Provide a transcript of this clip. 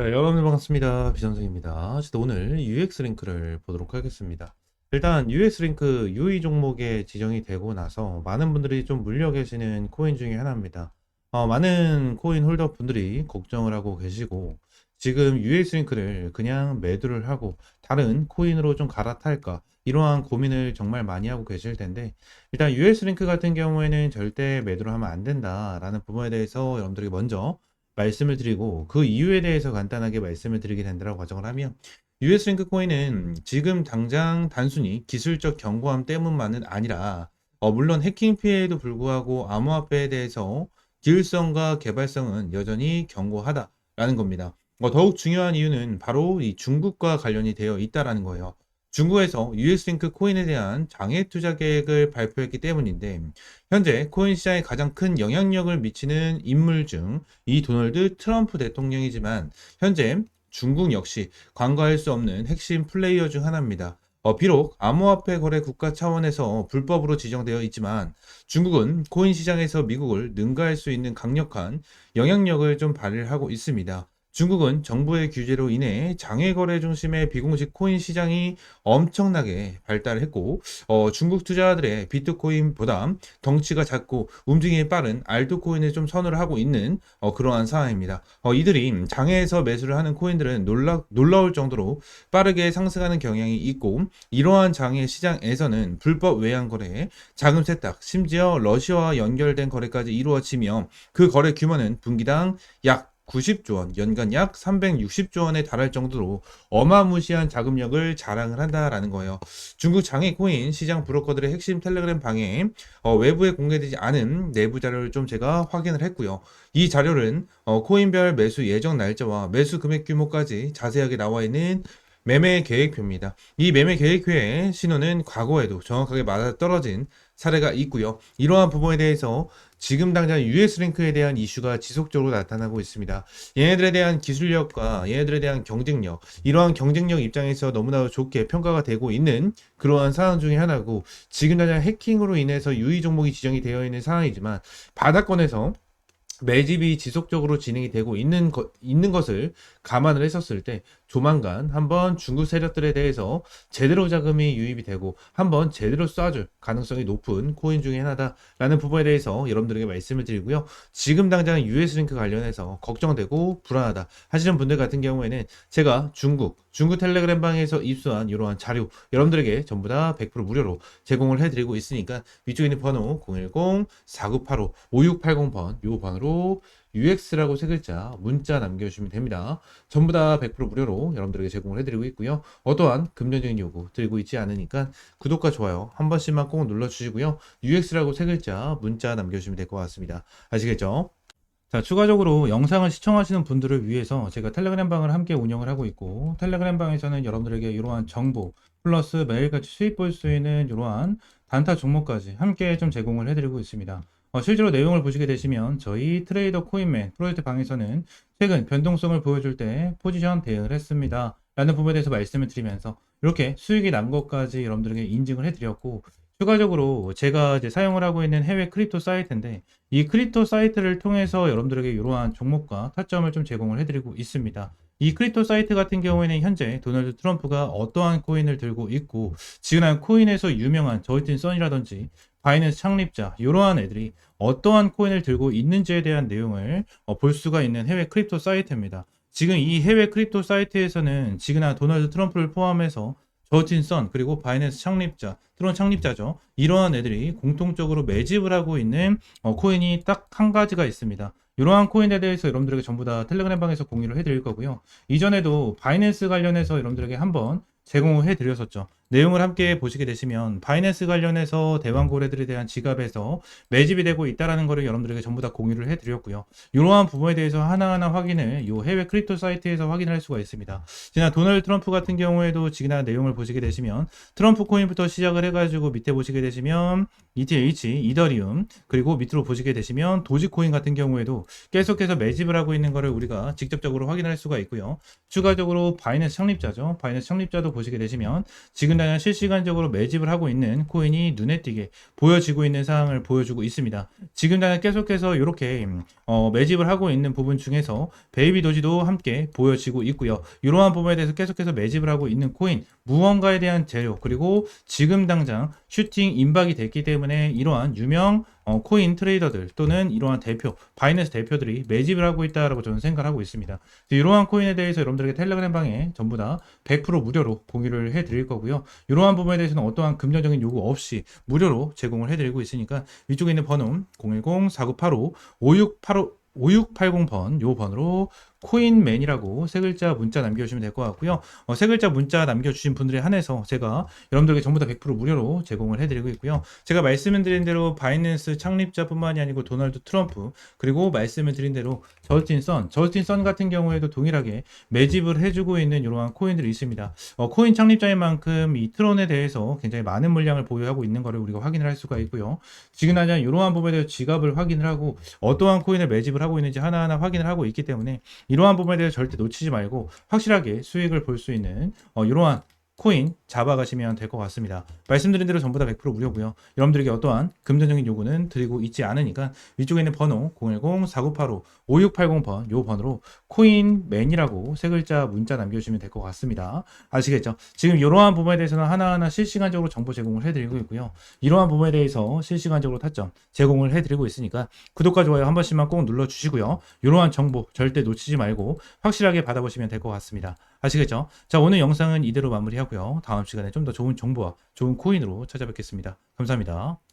자, 여러분 반갑습니다. 비전성입니다. 저도 오늘 UX 링크를 보도록 하겠습니다. 일단 UX 링크 UI 종목에 지정이 되고 나서 많은 분들이 좀 물려 계시는 코인 중에 하나입니다. 어, 많은 코인 홀더 분들이 걱정을 하고 계시고 지금 UX 링크를 그냥 매도를 하고 다른 코인으로 좀 갈아탈까 이러한 고민을 정말 많이 하고 계실 텐데 일단 US 링크 같은 경우에는 절대 매도를 하면 안 된다라는 부분에 대해서 여러분들에게 먼저 말씀을 드리고 그 이유에 대해서 간단하게 말씀을 드리게 된다고 가정을 하면 US 링크 코인은 지금 당장 단순히 기술적 견고함 때문만은 아니라 어, 물론 해킹 피해에도 불구하고 암호화폐에 대해서 기율성과 개발성은 여전히 견고하다라는 겁니다. 어, 더욱 중요한 이유는 바로 이 중국과 관련이 되어 있다라는 거예요. 중국에서 US링크 코인에 대한 장애 투자 계획을 발표했기 때문인데 현재 코인 시장에 가장 큰 영향력을 미치는 인물 중 이 도널드 트럼프 대통령이지만 현재 중국 역시 관과할 수 없는 핵심 플레이어 중 하나입니다. 어, 비록 암호화폐 거래 국가 차원에서 불법으로 지정되어 있지만 중국은 코인 시장에서 미국을 능가할 수 있는 강력한 영향력을 좀 발휘하고 있습니다. 중국은 정부의 규제로 인해 장외 거래 중심의 비공식 코인 시장이 엄청나게 발달했고 어, 중국 투자자들의 비트코인보다 덩치가 작고 움직임이 빠른 알트코인을 좀 선호를 하고 있는 어, 그러한 상황입니다. 어, 이들이 장외에서 매수를 하는 코인들은 놀라, 놀라울 정도로 빠르게 상승하는 경향이 있고 이러한 장외 시장에서는 불법 외환 거래, 자금 세탁, 심지어 러시아와 연결된 거래까지 이루어지며 그 거래 규모는 분기당 약 90조 원, 연간 약 360조 원에 달할 정도로 어마무시한 자금력을 자랑을 한다라는 거예요. 중국 장외 코인 시장 브로커들의 핵심 텔레그램 방에 어, 외부에 공개되지 않은 내부 자료를 좀 제가 확인을 했고요. 이 자료는 어, 코인별 매수 예정 날짜와 매수 금액 규모까지 자세하게 나와 있는 매매 계획표입니다. 이 매매 계획표의 신호는 과거에도 정확하게 맞아 떨어진 사례가 있고요. 이러한 부분에 대해서 지금 당장 US 링크에 대한 이슈가 지속적으로 나타나고 있습니다. 얘네들에 대한 기술력과 얘네들에 대한 경쟁력, 이러한 경쟁력 입장에서 너무나 좋게 평가가 되고 있는 그러한 상황 중에 하나고 지금 당장 해킹으로 인해서 유의 종목이 지정이 되어 있는 상황이지만 바닥권에서 매집이 지속적으로 진행이 되고 있는, 것, 있는 것을 감안을 했었을 때 조만간 한번 중국 세력들에 대해서 제대로 자금이 유입이 되고 한번 제대로 쏴줄 가능성이 높은 코인 중에 하나다라는 부분에 대해서 여러분들에게 말씀을 드리고요. 지금 당장 US 링크 관련해서 걱정되고 불안하다 하시는 분들 같은 경우에는 제가 중국 중국 텔레그램 방에서 입수한 이러한 자료 여러분들에게 전부 다 100% 무료로 제공을 해드리고 있으니까 위쪽에 있는 번호 010-4985-5680번 요 번호로 UX라고 세 글자 문자 남겨주시면 됩니다. 전부 다 100% 무료로 여러분들에게 제공을 해드리고 있고요. 어떠한 금전적인 요구 드리고 있지 않으니까 구독과 좋아요 한 번씩만 꼭 눌러주시고요. UX라고 세 글자 문자 남겨주시면 될 것 같습니다. 아시겠죠? 자, 추가적으로 영상을 시청하시는 분들을 위해서 제가 텔레그램 방을 함께 운영을 하고 있고, 텔레그램 방에서는 여러분들에게 이러한 정보, 플러스 매일같이 수익 볼 수 있는 이러한 단타 종목까지 함께 좀 제공을 해드리고 있습니다. 어, 실제로 내용을 보시게 되시면 저희 트레이더 코인맨 프로젝트 방에서는 최근 변동성을 보여줄 때 포지션 대응을 했습니다. 라는 부분에 대해서 말씀을 드리면서 이렇게 수익이 난 것까지 여러분들에게 인증을 해드렸고 추가적으로 제가 이제 사용을 하고 있는 해외 크립토 사이트인데 이 크립토 사이트를 통해서 여러분들에게 이러한 종목과 타점을 좀 제공을 해드리고 있습니다. 이 크립토 사이트 같은 경우에는 현재 도널드 트럼프가 어떠한 코인을 들고 있고 지금 코인에서 유명한 저이틴 선이라든지 바이낸스 창립자 이러한 애들이 어떠한 코인을 들고 있는지에 대한 내용을 어, 볼 수가 있는 해외 크립토 사이트입니다. 지금 이 해외 크립토 사이트에서는 지금 도널드 트럼프를 포함해서 저진 선 그리고 바이낸스 창립자 트론 창립자죠. 이러한 애들이 공통적으로 매집을 하고 있는 어, 코인이 딱 한 가지가 있습니다. 이러한 코인에 대해서 여러분들에게 전부 다 텔레그램 방에서 공유를 해드릴 거고요. 이전에도 바이낸스 관련해서 여러분들에게 한번 제공을 해드렸었죠 내용을 함께 보시게 되시면 바이낸스 관련해서 대왕 고래들에 대한 지갑에서 매집이 되고 있다라는 것을 여러분들에게 전부 다 공유를 해드렸고요. 이러한 부분에 대해서 하나하나 확인을 이 해외 크립토 사이트에서 확인할 을 수가 있습니다. 지난 도널드 트럼프 같은 경우에도 지난 내용을 보시게 되시면 트럼프 코인부터 시작을 해가지고 밑에 보시게 되시면 ETH, 이더리움 그리고 밑으로 보시게 되시면 도지코인 같은 경우에도 계속해서 매집을 하고 있는 것을 우리가 직접적으로 확인할 수가 있고요. 추가적으로 바이낸스 창립자죠. 바이낸스 창립자도 보시게 되시면 지금 당장 실시간적으로 매집을 하고 있는 코인이 눈에 띄게 보여지고 있는 상황을 보여주고 있습니다. 지금 당장 계속해서 이렇게 어, 매집을 하고 있는 부분 중에서 베이비 도지도 함께 보여지고 있고요. 이러한 부분에 대해서 계속해서 매집을 하고 있는 코인 무언가에 대한 재료 그리고 지금 당장 슈팅 임박이 됐기 때문에 이러한 유명 어, 코인 트레이더들 또는 이러한 대표 바이낸스 대표들이 매집을 하고 있다라고 저는 생각을 하고 있습니다. 이러한 코인에 대해서 여러분들에게 텔레그램 방에 전부 다 100% 무료로 공유를 해드릴 거고요. 이러한 부분에 대해서는 어떠한 금전적인 요구 없이 무료로 제공을 해드리고 있으니까 위쪽에 있는 번호 010-4985-5685 5680번 요 번호로 코인맨이라고 세 글자 문자 남겨주시면 될 것 같고요. 어, 세 글자 문자 남겨주신 분들에 한해서 제가 여러분들에게 전부 다 100% 무료로 제공을 해드리고 있고요. 제가 말씀을 드린 대로 바이낸스 창립자뿐만이 아니고 도널드 트럼프 그리고 말씀을 드린 대로 저스틴 선, 저스틴 선 같은 경우에도 동일하게 매집을 해주고 있는 이러한 코인들이 있습니다. 어, 코인 창립자인 만큼 이 트론에 대해서 굉장히 많은 물량을 보유하고 있는 것을 우리가 확인을 할 수가 있고요. 지금 당장 이러한 부분에 대해서 지갑을 확인을 하고 어떠한 코인을 매집을 하고 있는지 하나하나 확인을 하고 있기 때문에 이러한 부분에 대해서 절대 놓치지 말고 확실하게 수익을 볼 수 있는 어, 이러한 코인 잡아가시면 될 것 같습니다. 말씀드린 대로 전부 다 100% 무료고요. 여러분들에게 어떠한 금전적인 요구는 드리고 있지 않으니까 위쪽에 있는 번호 010-4985-5680번 요 번호로 코인맨이라고 세 글자 문자 남겨주시면 될 것 같습니다. 아시겠죠? 지금 이러한 부분에 대해서는 하나하나 실시간적으로 정보 제공을 해드리고 있고요. 이러한 부분에 대해서 실시간적으로 타점 제공을 해드리고 있으니까 구독과 좋아요 한 번씩만 꼭 눌러주시고요. 이러한 정보 절대 놓치지 말고 확실하게 받아보시면 될 것 같습니다. 아시겠죠? 자, 오늘 영상은 이대로 마무리하고요. 다음 시간에 좀 더 좋은 정보와 좋은 코인으로 찾아뵙겠습니다. 감사합니다.